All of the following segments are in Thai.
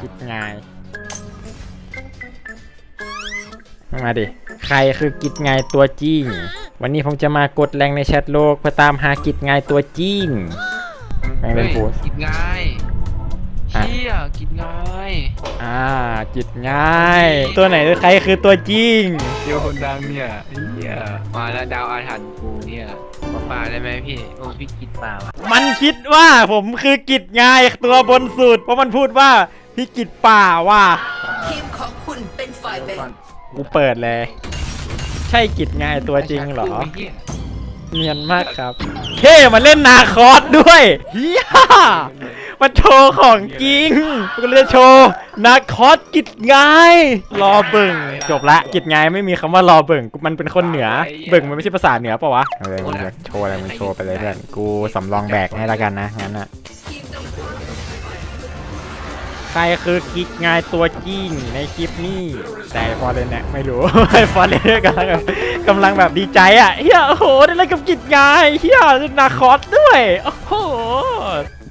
คิดง่าย มาดิ ใครคือกิจไงายตัวจริง วันนี้ผมจะมากดแรงในแชทโลกเพื่อตามหากิจไงายตัวจริงแม่งเล่นฟูฮ้ยกินง่ายอะ เชี่ยกินง่ายอ่ากิจง่าย ตัวไหนใครคือตัวจริงเดียวคนดังเนี่ยไอ้เหี้ยมาแล้วดาวอาถรรพ์กูเนี่ยมาป่าได้ไหมพี่โอ้พี่กินป่าวะมันคิดว่าผมคือกิจไงายตัวบนสุด เพราะมันพูดว่า พี่กิจป่าว่าทีมของคุณเป็นฝ่ายแบ่งกูเปิดเลย ใช่กิจไงายตัวจริงเหรอไเหี้ยเนียนมากครับเท่มาเล่นนาคอสด้วยเฮียมาโชว์ของจริงกูเลยจะโชว์นาคอสกิจไงายรอเบิ่งจบละกิจไงายไม่มีคำว่ารอเบิ่งกูมันเป็นคนเหนือ เบิ่งมันไม่ใช่ภาษาเหนือปะวะเออมึงอยากโชว์อะไรมึงโชว์ไปเลยเพื่อนกูสำรองแบกให้ละกันนะงั้นอะทีมตรงข้าม ใครคือกิจไงายตัวจริงในคลิปนี้ แต่ฟอร์เรนเนี่ยไม่รู้ ฟอร์เรนกำลังแบบกำลังแบบดีใจอะเฮียโอ้โหได้เล่นกับกิจไงายเฮียนาคอสด้วย โอ้โห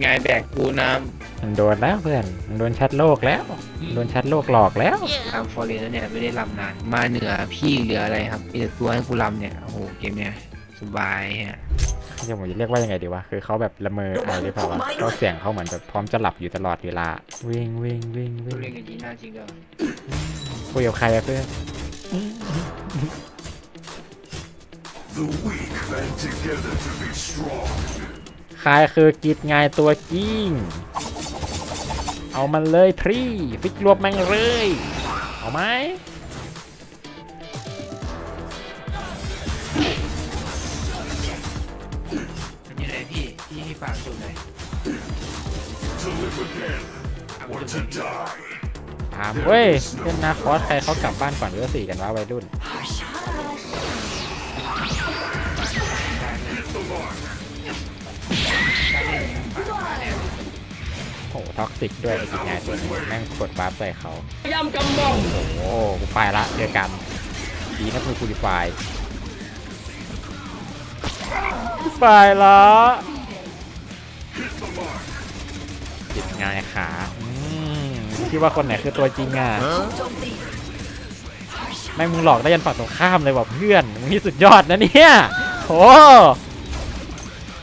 ไงแบกกูน้มันโดนแล้วเพื่อนมันโดนแชทโลกแล้วโดนแชทโลกหลอกแล้วำตามฟอร์เรนแล้วเนี่ยไม่ได้ลำนาน มาเหนือพี่เหลืออะไรครับมีแต่ตัวให้กูลำเนี่ย โอ้โหเกมเนี่ยสบายฮะ จะผมจะเรียกว่ายังไงดีวะ คือเขาแบบละเมออะไรหรือเปล่าวะก็เสียงเขาเหมือนแบบพร้อมจะหลับอยู่ตลอดเวลา วิ่งวิ่งวิ่งวิ่งเล่นกันจีน่าจริงเด้อคุยกับใครอะเพื่อน The weak band together to be strong. ใครคือกิจไงายตัวจริงเอามันเลยทรีฟิกรวบแม่งเลย เอาไหม ถามเว้ยเล่นนาคอสใครเขากลับบ้านก่อนเรือสี่กันวะวัยรุ่นโอ้โหท็อกซิกด้วยไอ้กิจไงายตัวนี้แม่งกดบาร์ปใส่เขาย่ำกำมองโอ้โหกูไปละเจอกัน ดีนะกูคูลิฟายไปละ กิจไงายขาอืมคิดว่าคนไหนคือตัวจริงอะถูกโจมตีแม่งมึงหลอกได้ยันฝั่งตรงข้ามเลยว่ะเพื่อนมึงนี่สุดยอดนะเนี่ยโห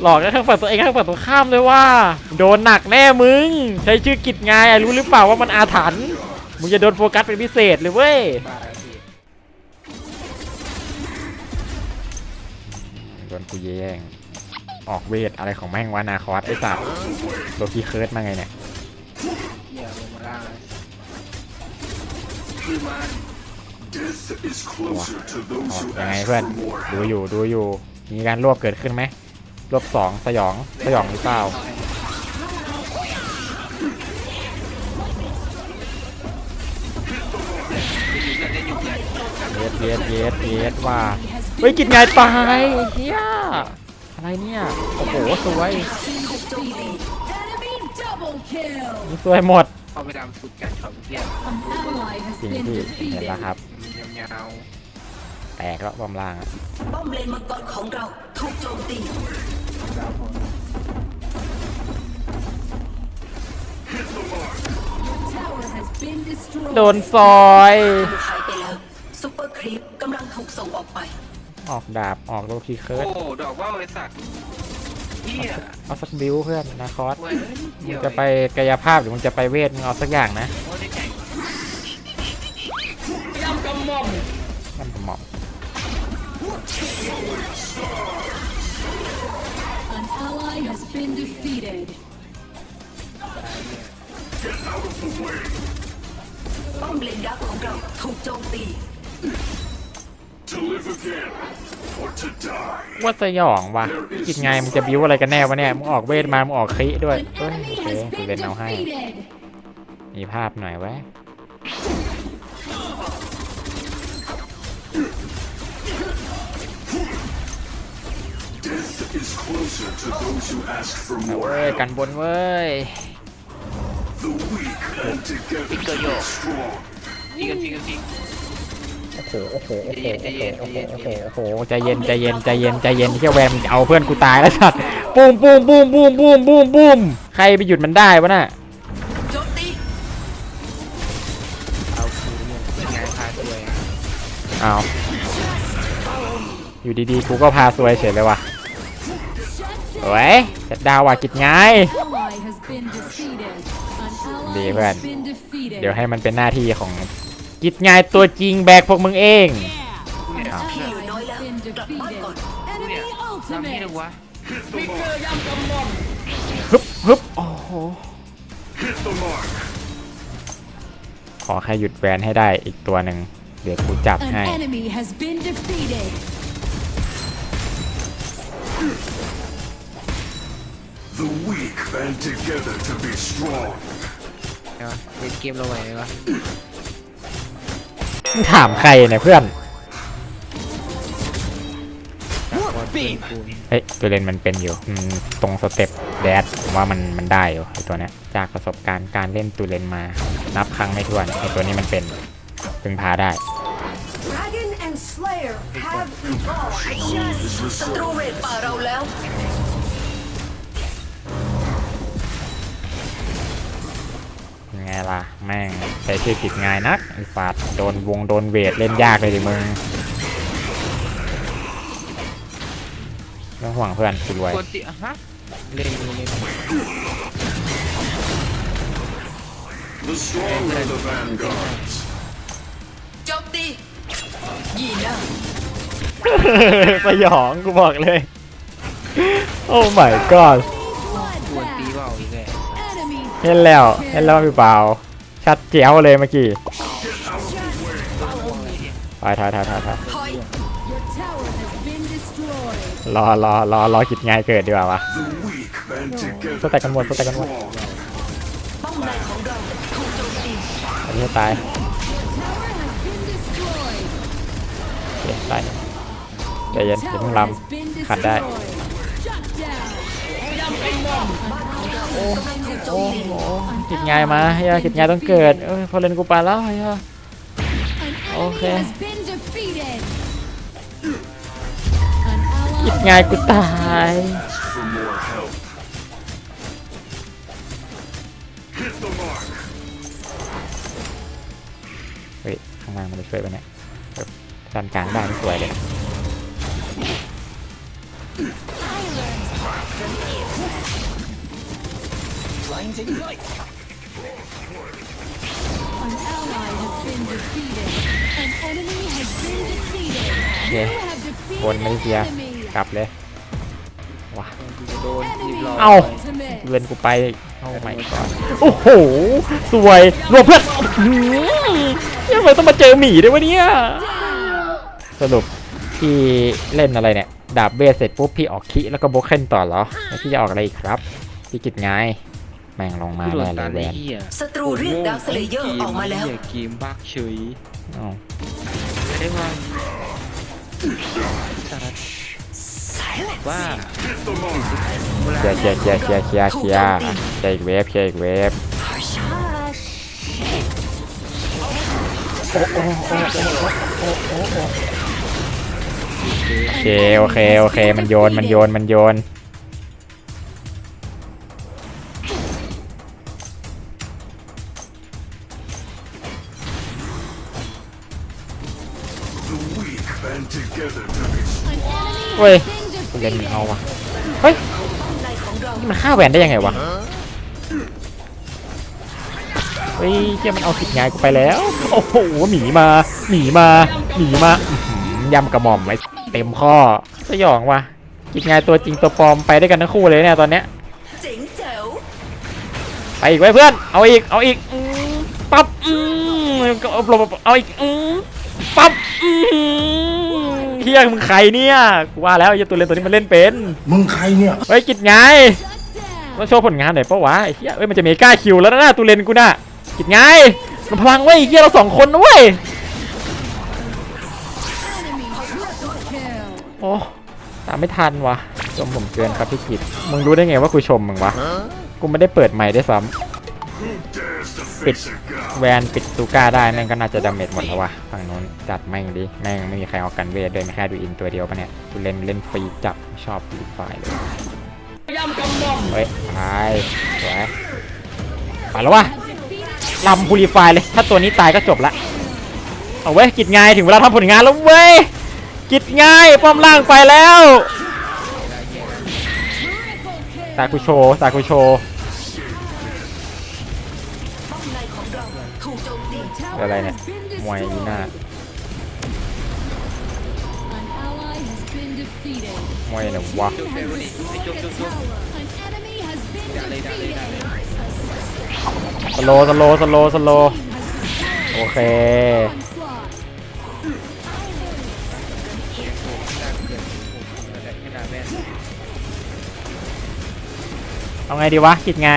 หลอกได้ทั้งฝั่งตัวเองทั้งฝั่งตรงข้ามเลยว่า โดนหนักแน่มึง ใช้ชื่อกิจไงอะรู้หรือเปล่าว่ามันอาถรรพ์มึงจะโดนโฟกัสเป็นพิเศษเลยเว้ยบ้าแล้วพี่โดนกูแย่ง ออกเวทอะไรของแม่งวะนาคอสไอ้สัตว์โลคีเคิร์ดมาไงเนี่ยยังไงเพื่อนดูอยู่ดูอยู่ มีการรวบเกิดขึ้นไหมรวบสองสยองสยองหรือเปล่าเย็ดเย็ดเย็ดเย็ดว่าเฮ้ยกินไงตายเหี้ย อะไรเนี่ย โอ้โห สวยถูกโจมตี Enemy double kill! นี่สวยหมดเข้าไปดำสุดกันช็อตเมื่อกี้ An ally has จริง been พี่เห็น defeated. แล้วครับยาวแตกแล้วบอมล่างอะป้อมเลนมังกรของเราถูกโจมตีๆดาวพอ Tower has been destroyed. โดนซอยหายไปแล้วซุปเปอร์ครีปกำลังถูกส่งออกไป ออกดาบออกโลคีเคิร์ดโอ้ดอกว่าวไอ้สัตว์เฮียเอาสักบิวเพื่อนนาคอสเว้ยมึเดี๋งยวจะไปกายภาพหรือมึงจะไปเวทมึงเอาสักอย่างนะโอ้ได้ไก่มันกระหม่อม An ally has been defeated. ป้อมเลนดักของเราถูกโจมตี ว่าสยองว่ะกินไงมึงจะบิวอะไรกันแน่วะเนี่ยมึงออกเวทมามึงออกคลิด้วย An เฮ้ย enemy โอเค has กู been เล่นเอาให้ defeated. มีภาพหน่อยไว้ย Death is closer to those who ask for เอา more เว้ยกัน help. บนเว้ย The weak band together to be strong. จริงกันจริงกั โอ้โหโอ้โหโอ้โหโอ้โหโอ้โหโอ้โหใจเย็นใจเย็นใจเย็นใจเย็นเที่ยวแวมจะเอาเพื่อนกูตายแล้วสัตว์บูมบูมบูมบูมบูมบูมบูมใครไปหยุดมันได้วะน่ะโจมตีด้วยเอาอยู่ดีๆกูก็พาซวยเฉยเลยว่ะโอ้ยจะดาวว่ะกิจไง ดีเพื่อน เดี๋ยวให้มันเป็นหน้าที่ของ กิจไงตัวจริงแบกพวกมึงเอง An ally Here, has been defeated. Enemy ทำที่ ultimate. หนึ่งวะฮึบฮึบโอ้โห Hit the mark. ขอแค่หยุดแวนให้ได้อีกตัวหนึ่งเดี๋ยวกูจับ An ให้ enemy has been defeated. The weak band together to be strong. เดี๋ยวเล่นเกมเราไหวไหมวะ มึงถามใครเนี่ยเพื่อนบอลเป็นกูนี่เฮ้ยตัวเลนมันเป็นอยู่อืมตรงสเต็ปแดดผมว่ามันมันได้อยู่ไอตัวเนี้ยจากประสบการณ์การเล่นตัวเลนมา นับครั้งไม่ถ้วนไอตัวนี้มันเป็นพึงพาได้ Dragon and Slayer have evolved ศัตรูเรดป่าเราแล้ว ไงล่ะ แม่งใช้ชื่อผิดง่ายนักไอ้ฟาดโดนวงโดนเวทเล่นยากเลยดิมึงไม่ต้องห่วงเพื่อนกูรวยกดติอะฮะเล่นมือเล่นมือ The strong are the vanguards. โจมตียีน่าสยองกูบอกเลย โอ้ my god เห็นแล้วเห็นแล้วพี่เปล่า ชัดเจ๋วเลยเมื่อกี้ไปถ่ายถ่ายถ่ายถ่ายรอรอรอรอคิดง่ายเกิดดีกว่าวะสแต็กกันหมดสแต็กกันหมดอันนี้ตายเย็นตายใจเย็นอย่าเพิ่งลำขัดได้ destroyed. Shut down. โจมตีำกิจงายมาเฮียกิจงายต้องเกิดเอ้ยพอเล่นกูไปแล้วเฮีย An enemy Okay. has been defeated. An กิจ ally งายกูตายเฮ้ยข้างล่างมันจะช่วยปะเนี่ยแบบด้านกลางได้สวยเลย An ally has been defeated. An enemy has been defeated. โอเค You have บน defeated ไม่ an เสีย enemy. กลับเลยว้าโดนรีบ Enemy ร้อยเอ้า ultimate. เล่นกูไปโอ้ไม่ก่อนโอ้โห สวยรวมเพื่อนอื้อหือยังไงต้องมาเจอหมีด้วยวะเนี่ยสรุปพี่เล่นอะไรเนี่ย ดาบเบสเสร็จปุ๊บพี่ออกคิแล้วก็โบกเคนต่อเหรอแล้วพี่จะออกอะไรอีกครับ พี่กิจไง แม่งลงมาโดนแน่เลตายแวนไอ้เหี้ยศัตรูเรียกดาวสเลเยอร์ออกมาแล้วเหี้ยเกมบักเฉยอ้าวไม่ได้ว่าว่า Hit the mark. เคลียร์เคลียร์เคลียร์เคลียร์เคลียร์เคลียร์เคลียร์อีกเวฟเคลียร์อีกเวฟโอเคโอเคโอเคมันโยนมันโยนมันโยน เว้ย has กู been เล่นเอาวะเฮ้ยนี่มันฆ่าแหวนได้ยังไงวะเฮ้ยเชี่ยมันเอาผิดงานกูไปแล้ว โอ้โหหมีมาหมีมาหมีมายำกระหม่อมไว้เต็มข้อสยองว่ะกิจงานตัวจริงตัวปลอมไปด้วยกันทั้งคู่เลยเนี่ยตอนเนี้ยไปอีกไว้เพื่อน เอาอีก เอาอีกปั๊บอืมก็เอาเอาอีกปั๊บ ฮียมึงใครเนี่ยกูว่าแล้วไอ้ตัวเล่นตัวนี้มันเล่นเป็นมึงใครเนี่ยเฮ้ยกิจไง Shut down. ต้องโชว์ผลงานหน่อยปะวะไอ้เฮียเอ้ยมันจะเมกาคิวแล้วนะตัวเลนกูน่ะกิจไงมันพลังเว้ยไอ้เฮียเราสองคนนะเว้ย Enemy triple kill. โอ้ตามไม่ทันวะชมผมเกินครับพี่กิจมึงรู้ได้ไงว่ากูชมมึงวะกูไม่ได้เปิดไมค์ได้วยซ้ Who dares to Bit. face a god? ำแวนปิดตูก้าได้แม่งก็น่าจะดาเมจหมดแล้ววะฝั่งนู้นจัดแม่งดิแม่งไม่มีใครเอากันเวทเลยมีแค่ดูอินตัวเดียวปะเนี่ยกูเล่นเล่นฟรีจับชอบฟรีไฟเลยเฮ้ยไปสวยไปแล้ววะลำพูลิฟเลย ถ้าตัวนี้ตายก็จบละเอาเว้ยกิจงายถึงเวลาทำผลงานแล้วเว้ยกิจงายป้อมล่างไปแล้วตาคุโชตาคุโช อะไรเนี่ยมวยยีน่ามวยเนี่ยวะสโลสโลสโลสโลโอเคเอาไงดีวะคิดไง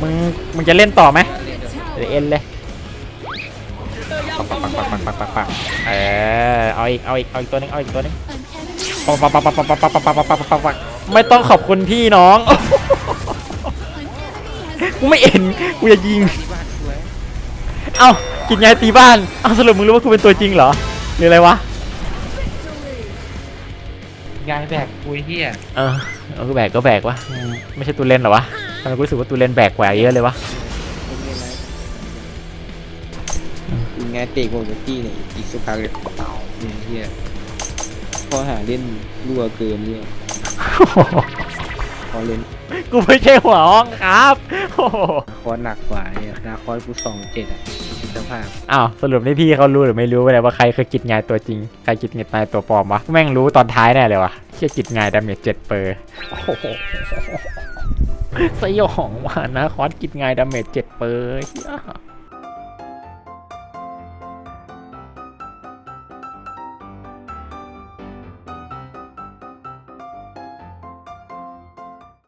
มึงมึงจะเล่นต่อไหมเล่นเลย ปักปักปักปักเออเอาอีกเอาอีกเอาอีกตัวหนึงเอาอีกตัวหนึงปักปักปักปักปักปักปักปักปักปักปักปักปักไม่ต้องขอบคุณพี่น้องกูไม่เอ็นกูจะยิงเอ้ากินไงตีบ้านเอาสรุปมึงรู้ว่ากูเป็นตัวจริงเหรอหรืออะไรวะยายแบกปุยเฮียเออเอาก็แบกก็แบกวะไม่ใช่ตูเล่นเหรอวะทำไมกูรู้สึกว่าตูเล่นแบกกว่าเยอะเลยวะ งไงเตะโกงกับที่เนี่ยอีกสักพักเลยเนี่ยเฮียพอหาเล่นรั่วเกินเนี่ยพอเล่นกูไม่ใช่หัวห้องครับโอ้โหนาคอสหนักกว่าเนี่ยนาคอสกูสองเจ็ดอะคิดสภาพอ้าวสรุปนี่พี่เขารู้หรือไม่รู้ไปเลยว่าใครคือกิจงายตัวจริงใครกิจงายตัวปลอมวะแม่งรู้ตอนท้ายแน่เลยวะเชี่ยกิจงายดาเมจเจ็ดเปอร์โอ้โหสยองว่ะนะคอสกิจงายดาเมจเจ็ดเปอร์เหี้ย